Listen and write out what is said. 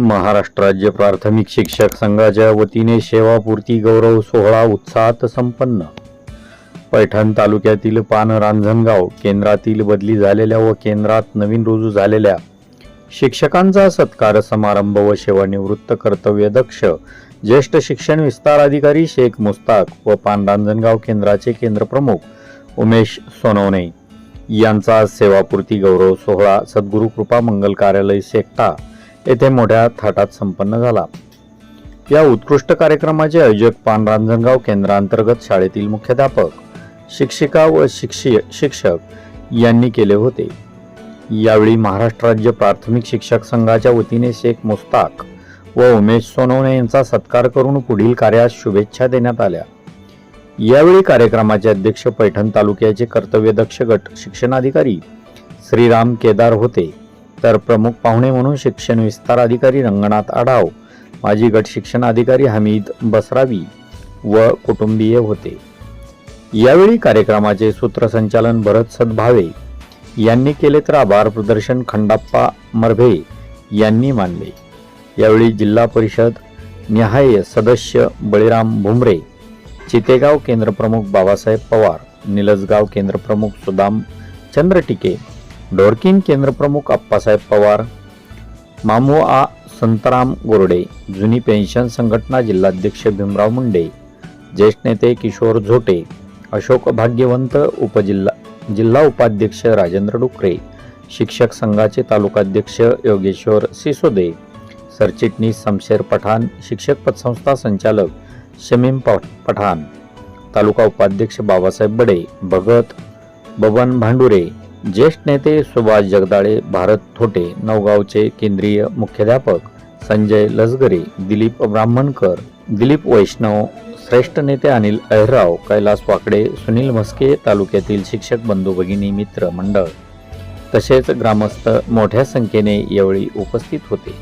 महाराष्ट्र राज्य प्राथमिक शिक्षक संघाच्या वतीने सेवापूर्ती गौरव सोहळा उत्साहात संपन्न. पैठण तालुक्यातील पान रांजणगाव केंद्रातील बदली झालेल्या व केंद्रात नवीन रुजू झालेल्या शिक्षकांचा सत्कार समारंभ व सेवानिवृत्त कर्तव्यदक्ष ज्येष्ठ शिक्षण विस्तार अधिकारी शेख मुस्ताक व पान रांजणगाव केंद्राचे केंद्रप्रमुख उमेश सोनवणे. यांचा सेवापूर्ती गौरव सोहळा सद्गुरू कृपा मंगल कार्यालय सेकटा येथे मोठ्या थाटात संपन्न झाला. या उत्कृष्ट कार्यक्रमाचे आयोजक पान रांजणगाव केंद्रांतर्गत शाळेतील मुख्याध्यापक शिक्षिका व शिक्षी शिक्षक यांनी केले होते. यावेळी महाराष्ट्र राज्य प्राथमिक शिक्षक संघाच्या वतीने शेख मुस्ताक व उमेश सोनवणे यांचा सत्कार करून पुढील कार्यास शुभेच्छा देण्यात आल्या. यावेळी कार्यक्रमाचे अध्यक्ष पैठण तालुक्याचे कर्तव्यदक्ष गट शिक्षणाधिकारी श्रीराम केदार होते. तर प्रमुख पाहुणे म्हणून शिक्षण विस्तार अधिकारी रंगनाथ आढाव. माजी गट शिक्षण अधिकारी हमीद बसरावी व कुटुंबीय होते. यावेळी कार्यक्रमाचे सूत्रसंचालन भरत सदभावे यांनी केले तर आभार प्रदर्शन खंडाप्पा मर्भे यांनी मानले. यावेळी जिल्हा परिषद निहाय सदस्य बळीराम भुमरे चितेगाव केंद्रप्रमुख बाबासाहेब पवार निलजगाव केंद्रप्रमुख सुदाम चंद्रटिके ढोरकीन केंद्रप्रमुख अप्पासाहेब पवार मामू आ संतराम गोरडे जुनी पेन्शन संघटना जिल्हाध्यक्ष भीमराव मुंडे ज्येष्ठ नेते किशोर झोटे अशोक भाग्यवंत उपजिल्हा जिल्हा उपाध्यक्ष राजेंद्र डुकरे शिक्षक संघाचे तालुकाध्यक्ष योगेश्वर सिसोदे सरचिटणीस शमशेर पठाण शिक्षक पतसंस्था संचालक शमीम पठाण तालुका उपाध्यक्ष बाबासाहेब बडे भगत बबन भांडुरे ज्येष्ठ नेते सुभाष जगदाळे भारत थोटे नवगावचे केंद्रीय मुख्याध्यापक संजय लसगरे दिलीप ब्राह्मणकर दिलीप वैष्णव श्रेष्ठ नेते अनिल अहिरराव कैलास वाकडे सुनील म्हस्के तालुक्यातील शिक्षक बंधू भगिनी मित्र मंडळ. तसेच ग्रामस्थ मोठ्या संख्येने यावेळी उपस्थित होते.